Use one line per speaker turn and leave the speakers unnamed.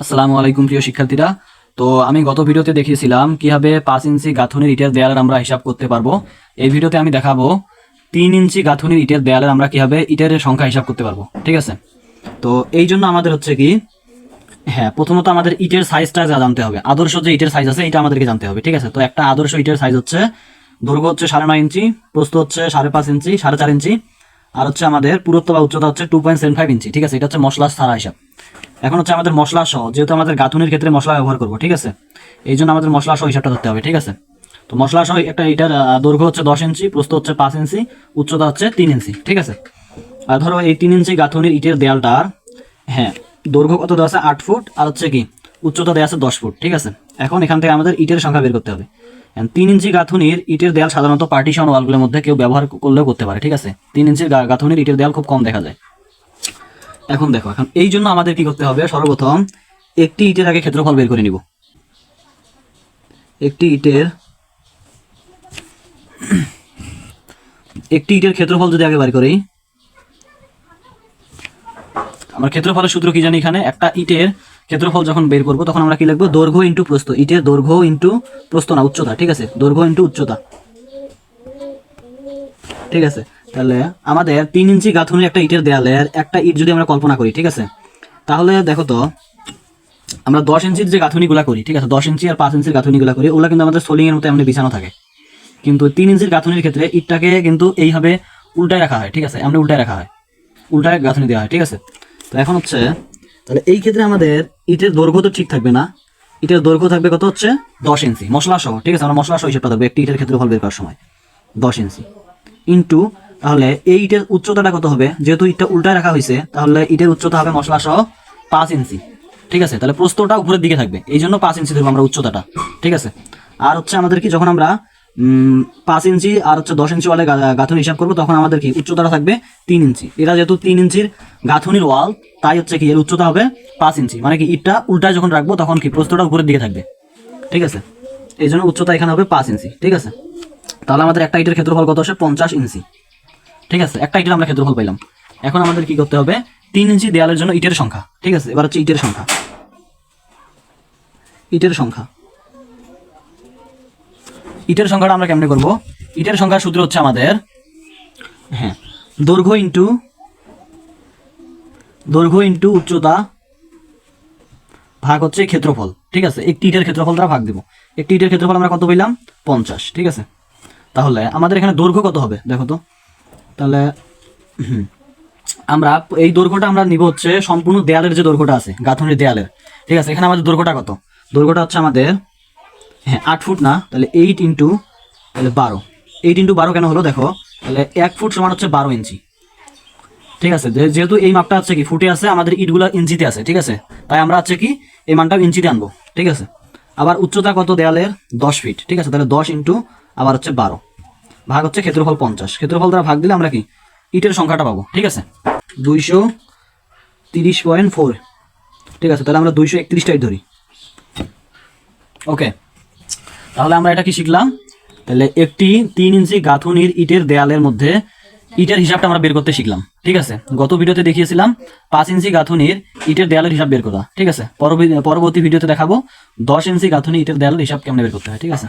আসসালামু আলাইকুম, প্রিয় শিক্ষার্থীরা। তো আমি গত ভিডিওতে দেখিয়েছিলাম কীভাবে পাঁচ ইঞ্চি গাঁথুনির ইটের দেয়ালের আমরা হিসাব করতে পারব। এই ভিডিওতে আমি দেখাবো তিন ইঞ্চি গাঁথুনির ইটের দেয়ালের আমরা কীভাবে ইটের সংখ্যা হিসাব করতে পারব, ঠিক আছে? তো এই জন্য আমাদের হচ্ছে কি হ্যাঁ প্রথমত আমাদের ইটের সাইজটা যা জানতে হবে। আদর্শ যে ইটের সাইজ আছে, এটা আমাদেরকে জানতে হবে, ঠিক আছে? তো একটা আদর্শ ইটের সাইজ হচ্ছে, দৈর্ঘ্য হচ্ছে সাড়ে নয় ইঞ্চি, প্রস্থ হচ্ছে সাড়ে পাঁচ ইঞ্চি, সাড়ে চার ইঞ্চি, আর হচ্ছে আমাদের পুরুত্ব বা উচ্চতা হচ্ছে two point seven five inch, ঠিক আছে? এটা হচ্ছে মশলা সারা হিসাব। এখন হচ্ছে আমাদের মশলা সহ, যেহেতু আমাদের গাঁথুনির ক্ষেত্রে মশলা ব্যবহার করব, ঠিক আছে? এই জন্য আমাদের মশলা সহ হিসাবটা ধরতে হবে, ঠিক আছে? তো মশলা সহ একটা এটার দৈর্ঘ্য হচ্ছে দশ ইঞ্চি, প্রস্থ হচ্ছে পাঁচ ইঞ্চি, উচ্চতা হচ্ছে তিন ইঞ্চি, ঠিক আছে? আর ধরো এই তিন ইঞ্চি গাঁথুনির ইটের দেয়ালটার হ্যাঁ দৈর্ঘ্য কত দেওয়া আছে? আট ফুট, আর হচ্ছে কি, উচ্চতা দেওয়া আছে দশ ফুট, ঠিক আছে? এখন এখান থেকে আমাদের ইটের সংখ্যা বের করতে হবে। তিন ইঞ্চি গাঁথুনির ইটের দেয়াল সাধারণত পার্টিশন ওয়ালগুলোর মধ্যে কেউ ব্যবহার করলেও করতে পারে, ঠিক আছে? তিন ইঞ্চির গাঁথুনির ইটের দেয়াল খুব কম দেখা যায়। এখন দেখো, এখন এই জন্য আমাদের কি করতে হবে? সর্বপ্রথম একটি ইটের আগে ক্ষেত্রফল বের করে নিব। একটি ইটের একটি ইটের ক্ষেত্রফল যদি আগে বের করি। আমরা ক্ষেত্রফলের সূত্র কি জানি এখানে? একটা ইটের ক্ষেত্রফল যখন বের করব, তখন আমরা কি লিখব? দৈর্ঘ্য ইন্টু প্রস্থ। ইটের দৈর্ঘ্য ইন্টু প্রস্থ না, উচ্চতা, ঠিক আছে? দৈর্ঘ্য ইন্টু উচ্চতা। ঠিক আছে? তাহলে আমাদের তিন ইঞ্চি গাঁথুনির একটা ইটের দেয়ালের একটা ইট যদি আমরা কল্পনা করি, ঠিক আছে? তাহলে দেখো তো, আমরা দশ ইঞ্চির যে গাঁথুনিগুলা করি, ঠিক আছে? দশ ইঞ্চি আর পাঁচ ইঞ্চির গাঁথুনিগুলা করি, ওগুলো কিন্তু আমাদের সোলিং এর মতো এমনি বিছানো থাকে। কিন্তু তিন ইঞ্চির গাঁথুনির ক্ষেত্রে ইটটাকে কিন্তু এইভাবে উল্টায় রাখা হয়, ঠিক আছে? এমনি উল্টায় রাখা হয়। উল্টায় গাঁথুনি দেওয়া হয়, ঠিক আছে? তো এখন হচ্ছে, তাহলে এই ক্ষেত্রে আমাদের ইটের দৈর্ঘ্য তো ঠিক থাকবে না। ইটের দৈর্ঘ্য থাকবে কত হচ্ছে? দশ ইঞ্চি। মশলা সহ ঠিক আছে? আমরা মশলা সহ হিসেবটা থাকবে একটি ইটের ক্ষেত্রে ফল বের করার সময়। দশ ইঞ্চি। ইন্টু তাহলে এই ইটের উচ্চতাটা কত হবে? যেহেতু ইটটা উল্টায় রাখা হয়েছে, তাহলে ইটের উচ্চতা হবে মশলা সহ পাঁচ ইঞ্চি। ঠিক আছে? তাহলে প্রস্তটা উপরের দিকে থাকবে। এই জন্য পাঁচ ইঞ্চি ধরবো আমরা উচ্চতাটা। ঠিক আছে? আর হচ্ছে আমাদের কি, যখন আমরা পাঁচ ইঞ্চি আর হচ্ছে দশ ইঞ্চি ওয়ালে গাঁথুনি হিসাব করব, তখন আমাদের কি, উচ্চতাটা থাকবে তিন ইঞ্চি। এটা যেহেতু তিন ইঞ্চির গাঁথুনির ওয়াল, তাই হচ্ছে কি, এর উচ্চতা হবে পাঁচ ইঞ্চি। মানে কি, ইটটা উল্টায় যখন রাখব, তখন কি প্রস্তটা উপরের দিকে থাকবে। ঠিক আছে? এই জন্য উচ্চতা এখানে হবে পাঁচ ইঞ্চি। ঠিক আছে? তাহলে আমাদের একটা ইটের ক্ষেত্রফল কত আসে? পঞ্চাশ ইঞ্চি। ঠিক আছে? একটা ইটের আমরা ক্ষেত্রফল পাইলাম। এখন আমাদের কি করতে হবে? তিন ইঞ্চি দেয়ালের জন্য ইটের সংখ্যা। ঠিক আছে? এবার হচ্ছে ইটের সংখ্যা। ইটের সংখ্যা। ইটের সংখ্যাটা আমরা কেমনে করব? ইটের সংখ্যার সূত্র হচ্ছে আমাদের হ্যাঁ দৈর্ঘ্য ইন্টু দৈর্ঘ্য ইন্টু উচ্চতা ভাগ হচ্ছে ক্ষেত্রফল। ঠিক আছে? একটি ইটের ক্ষেত্রফল দ্বারা ভাগ দিব। একটি ইটের ক্ষেত্রফল আমরা কত পেলাম পঞ্চাশ। ঠিক আছে? তাহলে আমাদের এখানে দৈর্ঘ্য কত হবে? দেখো তো। তাহলে, আমরা এই দৈর্ঘ্যটা আমরা নিব হচ্ছে সম্পূর্ণ দেয়ালের যে দৈর্ঘ্যটা আছে, গাঁথনির দেয়ালের। ঠিক আছে, এখানে আমাদের দৈর্ঘ্যটা কত? দৈর্ঘ্যটা হচ্ছে আমাদের হ্যাঁ আট ফুট না, তাহলে এইট ইন্টু তাহলে বারো। এইট ইন্টু বারো কেন হলো দেখো? তাহলে এক ফুট সমান হচ্ছে বারো ইঞ্চি। ঠিক আছে যেহেতু এই মাপটা হচ্ছে কি, ফুটে আছে, আমাদের ইটগুলো ইঞ্চিতে আছে, ঠিক আছে? তাই আমরা হচ্ছে কি, এই মানটাও ইঞ্চিতে আনব, ঠিক আছে? আবার উচ্চতা কত দেয়ালের? দশ ফিট ঠিক আছে? তাহলে দশ ইন্টু আবার হচ্ছে বারো। ভাগ হচ্ছে ক্ষেত্রফল পঞ্চাশ। ক্ষেত্রফল দ্বারা ভাগ দিলে আমরা কি? ইটের সংখ্যাটা পাবো, ঠিক আছে? দুইশো তিরিশ পয়েন্ট ফোর ঠিক আছে, তাহলে আমরা দুইশো একত্রিশটা ইট ধরি। ওকে তাহলে আমরা এটা কি শিখলাম? তাহলে একটি তিন ইঞ্চি গাঁথুনির ইটের দেয়ালের মধ্যে ইটের হিসাবটা আমরা বের করতে শিখলাম, ঠিক আছে? গত ভিডিওতে দেখিয়েছিলাম, পাঁচ ইঞ্চি গাঁথুনির ইটের দেয়ালের হিসাব বের করা, ঠিক আছে? পরবর্তী ভিডিওতে দেখাবো, দশ ইঞ্চি গাঁথুনি ইটের দেয়ালের হিসাব কেমনে বের করতে হয়, ঠিক আছে?